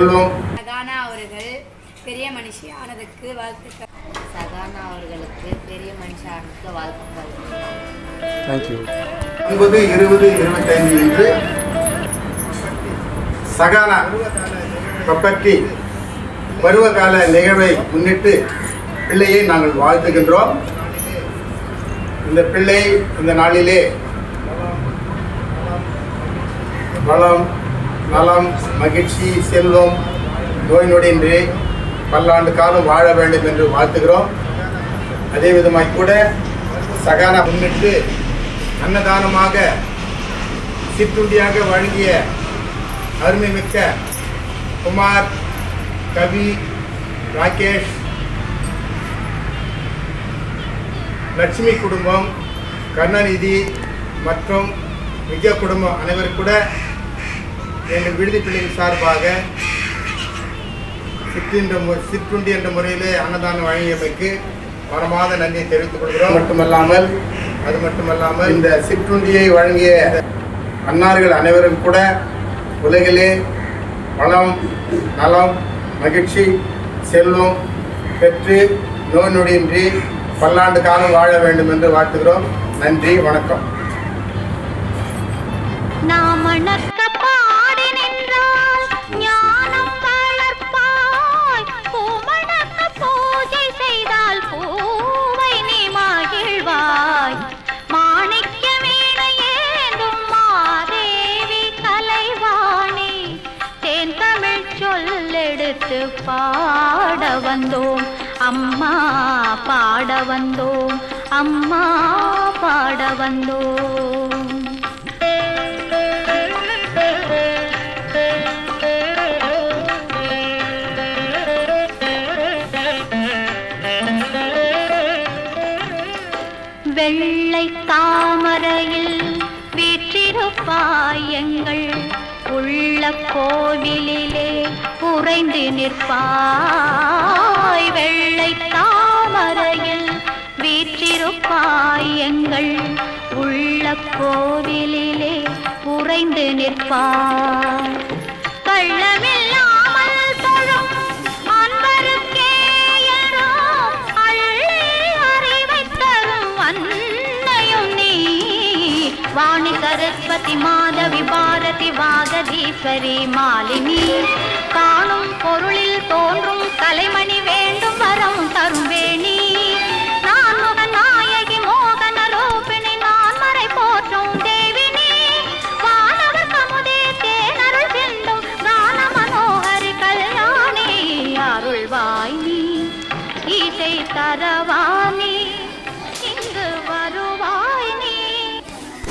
சகானா அவர்கள் பெரிய மனுஷி ஆனதுக்கு வாழ்த்துக்கள். சகானா அவர்களுக்கு பெரிய மனுஷானுக்கு வாழ்த்துக்கள். தேங்க்யூ ஒன்பது இருபது இருபத்தைந்து இன்று சகானா பப்பட்டி பருவகால நிகழ்வை முன்னிட்டு பிள்ளையை நாங்கள் வாழ்த்துகின்றோம். இந்த பிள்ளை இந்த நாளிலே வளம் நலம் மகிழ்ச்சி செல்வம் நோய் நொடியின்றி பல்லாண்டு காலம் வாழ வேண்டும் என்று வாழ்த்துகிறோம். அதே விதமாக கூட சகானா முன்னிட்டு அன்னதானமாக சிற்றுண்டியாக வழங்கிய அருமை மிக்க குமார் கவி ராகேஷ் லட்சுமி குடும்பம் கருணாநிதி மற்றும் விஜய குடும்பம் அனைவரும் கூட எங்கள் விடுதி பிள்ளைகள் சார்பாக சிற்றுண்ட மு- சிற்றுண்டி என்ற முறையிலே அன்னதானம் வழங்கியமைக்கு மனமாத நன்றியை தெரிவித்துக் கொள்கிறோம். மட்டுமல்லாமல் அது மட்டுமல்லாமல் இந்த சிற்றுண்டியை வழங்கிய அன்னார்கள் அனைவரும் கூட உலகிலே வளம் நலம் மகிழ்ச்சி செல்வம் பெற்று நோய் நொடியின்றி பல்லாண்டு காலம் வாழ வேண்டும் என்று வாழ்த்துகிறோம். நன்றி வணக்கம். நாம் பாட வந்தோம். அம்மா பாட வந்தோம். அம்மா பாட வந்தோம். வெள்ளை தாமரையில் வீற்றிருப்பாய் எங்கள் உள்ள கோவிலிலே உறைந்து நிற்பாய். வெள்ளை தாமரையில் வீற்றிருப்பாய் எங்கள். உள்ள கோவிலிலே உறைந்து நிற்பாய். சரஸ்வதி மாதவி பாரதி வாகதீஸ்வரி மாலினி. காணும் பொருளில் தோன்றும் கலைமணி வேண்டும் வரம் தரும் வேணி. நான் முகன் நாயகி மோகன ரூபிணி நான் மறை போற்றும் தேவினி. வானவ தேனருள் கான மனோகரி கல்யாணி தரவாணி